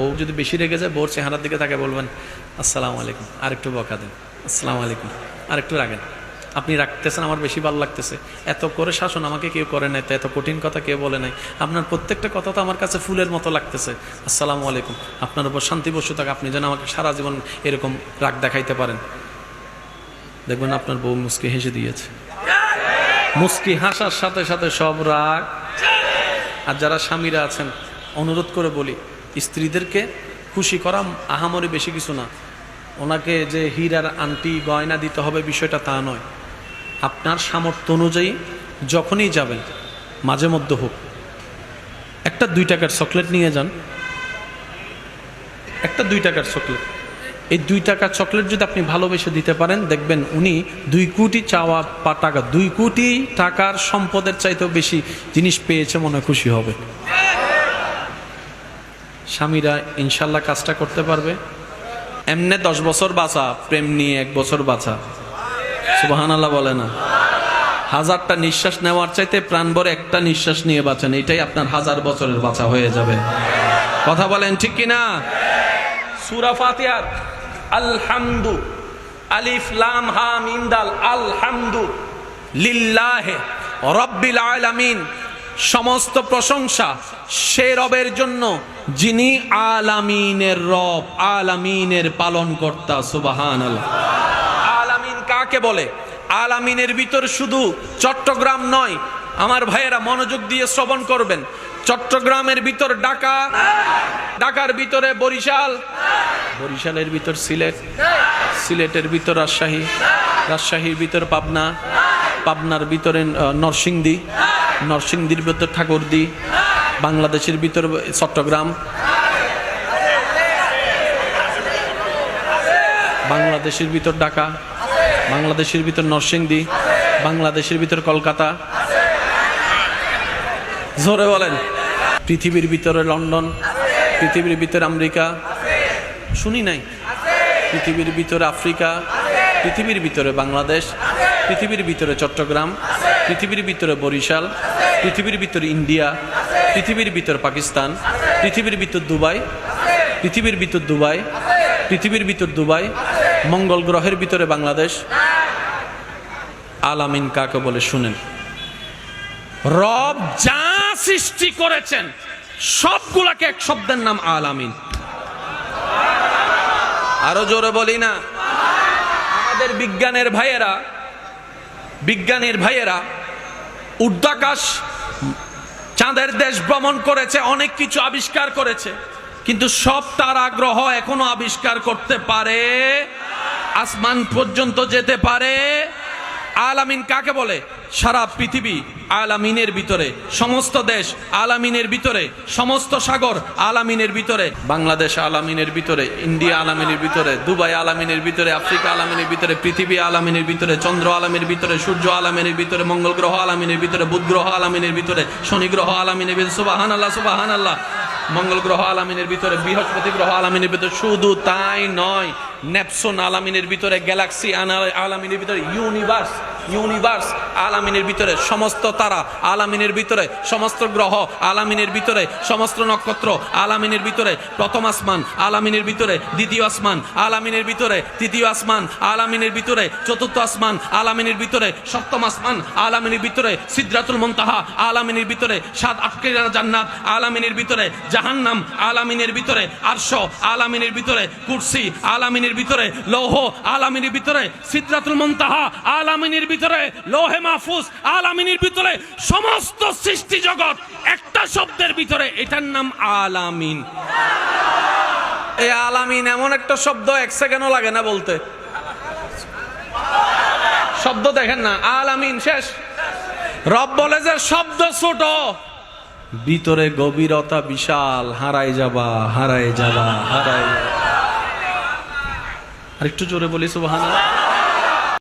বউ যদি বেশি রেগে যায়, বউর চেহারার দিকে তাকে বলবেন, আসসালামু আলাইকুম। আর একটু বকা দেন, আসসালামু আলাইকুম। আর একটু রাখেন আপনি রাখতেছেন আমার বেশি ভালো লাগতেছে। এত করে শাসন আমাকে কেউ করে নাই, তো এত কঠিন কথা কেউ বলে নাই। আপনার প্রত্যেকটা কথা তো আমার কাছে ফুলের মতো লাগতেছে। আসসালামু আলাইকুম। আপনার উপর শান্তি বসে থাক, আপনি যেন আমাকে সারা জীবন এরকম রাগ দেখাইতে পারেন। দেখবেন আপনার বউ মুসকি হেসে দিয়েছে। মুস্কি হাসার সাথে সাথে সব রাগ। আর যারা স্বামীরা আছেন, অনুরোধ করে বলি স্ত্রীদেরকে খুশি করা আহামরি বেশি কিছু না। ওনাকে যে হীরার আংটি গয়না দিতে হবে বিষয়টা তা নয়। আপনার সামর্থ্য অনুযায়ী যখনই যাবেন, মাঝে মধ্যে হোক। একটা দুই টাকার চকলেট নিয়ে যান। একটা দুই টাকার চকলেট। এই দুই টাকার চকলেট যদি আপনি ভালোবেসে দিতে পারেন, দেখবেন উনি দুই কোটি চাওয়া পা টাকা, দুই কোটি টাকার সম্পদের চাইতেও বেশি জিনিস পেয়েছে মনে খুশি হবে। স্বামীরা ইনশাল্লাহ কাজটা করতে পারবে। এমনে দশ বছর বাঁচা, প্রেম নিয়ে এক বছর বাঁচা। সুবাহান আল্লাহ বলে না। হাজারটা নিঃশ্বাস নেওয়ার চাইতে প্রাণ একটা নিঃশ্বাস নিয়ে বাঁচেন, এটাই আপনার হাজার বছরের বাঁচা হয়ে যাবে। কথা বলেন ঠিক কিনা? সুরা ফাতিহার আলহামদু, আলিফ, লাম হা মিম দাল, আলহামদু লিল্লাহে রব্বিল আলামিন। সমস্ত প্রশংসা সে রবের জন্য, যিনি আলামিনের রব, আলামিনের পালন কর্তা সুবাহান আলামিন কাকে বলে? আলামিনের ভিতর শুধু চট্টগ্রাম নয়, আমার ভাইয়েরা মনোযোগ দিয়ে শ্রবণ করবেন। চট্টগ্রামের ভিতর ঢাকা, ঢাকার ভিতরে বরিশাল, বরিশালের ভিতর সিলেট, সিলেটের ভিতর রাজশাহী, রাজশাহীর ভিতর পাবনা, পাবনার ভিতরে নরসিংদী নরসিংদীর ভিতর ঠাকুরদি বাংলাদেশের ভিতর চট্টগ্রাম। বাংলাদেশের ভিতর ঢাকা, বাংলাদেশের ভিতর নরসিংদী, বাংলাদেশের ভিতর কলকাতা। জোরে বলেন। পৃথিবীর ভিতরে লন্ডন, পৃথিবীর ভিতরে আমেরিকা। শুনি নাই? পৃথিবীর ভিতরে আফ্রিকা। পৃথিবীর ভিতরে বাংলাদেশ, পৃথিবীর ভিতরে চট্টগ্রাম, পৃথিবীর ভিতরে বরিশাল, পৃথিবীর ভিতরে ইন্ডিয়া, পৃথিবীর ভিতর পাকিস্তান, পৃথিবীর ভিতর দুবাই, পৃথিবীর ভিতর দুবাই, পৃথিবীর ভিতর দুবাই, মঙ্গল গ্রহের ভিতরে বাংলাদেশ। আলামিন কাকে বলে শুনেন? রব যা সৃষ্টি করেছেন, সবগুলাকে এক শব্দের নাম আলামিন। আরও জোরে বলি না। আমাদের বিজ্ঞানের ভাইয়েরা বিজ্ঞানের ভাইয়েরা উর্ধাকাশ চাঁদের দেশ ভ্রমণ করেছে, অনেক কিছু আবিষ্কার করেছে, কিন্তু সব তার আগ্রহ এখনও আবিষ্কার করতে পারে, আসমান পর্যন্ত যেতে পারে আলামিন কাকে বলে সারা পৃথিবী আলামিনের ভিতরে সমস্ত দেশ আলামিনের ভিতরে সমস্ত সাগর আলামিনের ভিতরে বাংলাদেশ আলামিনের ভিতরে ইন্ডিয়া আলামিনের ভিতরে দুবাই আলামিনের ভিতরে আফ্রিকা আলামিনের ভিতরে পৃথিবী আলামিনের ভিতরে চন্দ্র আলামিনের ভিতরে সূর্য আলামিনের ভিতরে মঙ্গল গ্রহ আলামিনের ভিতরে বুধ গ্রহ আলামিনের ভিতরে শনি গ্রহ আলামিনের ভিতরে সুবাহান আল্লাহ সুবাহান আল্লাহ মঙ্গল গ্রহ আলামিনের ভিতরে বৃহস্পতি গ্রহ আলামিনের ভিতরে শুধু তাই নয় নেপসন আলামিনের ভিতরে গ্যালাক্সি আলামিনের ভিতরে ইউনিভার্স ইউনিভার্স আলামিনের ভিতরে সমস্ত তারা আলামিনের ভিতরে সমস্ত গ্রহ আলামিনের ভিতরে সমস্ত নক্ষত্র আলামিনের ভিতরে প্রথম আসমান আলামিনের ভিতরে দ্বিতীয় আসমান আলামিনের ভিতরে তৃতীয় আসমান আলামিনের ভিতরে চতুর্থ আসমান আলামিনের ভিতরে সপ্তম আসমান আলামিনের ভিতরে সিদ্ধাতুল মন্তাহা আলামিনের ভিতরে সাত আটকের জান্নাত আলামিনের ভিতরে জাহান্নাম আলামিনের ভিতরে আরশ আলামিনের ভিতরে কুরসি আলামিনের ভিতরে লৌহ আলামিনের ভিতরে সিদ্ধাতুল মন্তাহা আলামিনের ভিতরে লোহে মাহফুজ আলামিনের ভিতরে সমস্ত সৃষ্টি জগৎ একটা শব্দের ভিতরে এটার নাম আলামিন। এই আলামিন এমন একটা শব্দ এক সেকেন্ডও লাগে না বলতে। শব্দ দেখেন না আলামিন শেষ। রব বলে যে শব্দ ছোট ভিতরে গভীরতা বিশাল হারাই যাবা হারাই যাবা হারাই আর একটু জোরে বলি সুবহানাল্লাহ।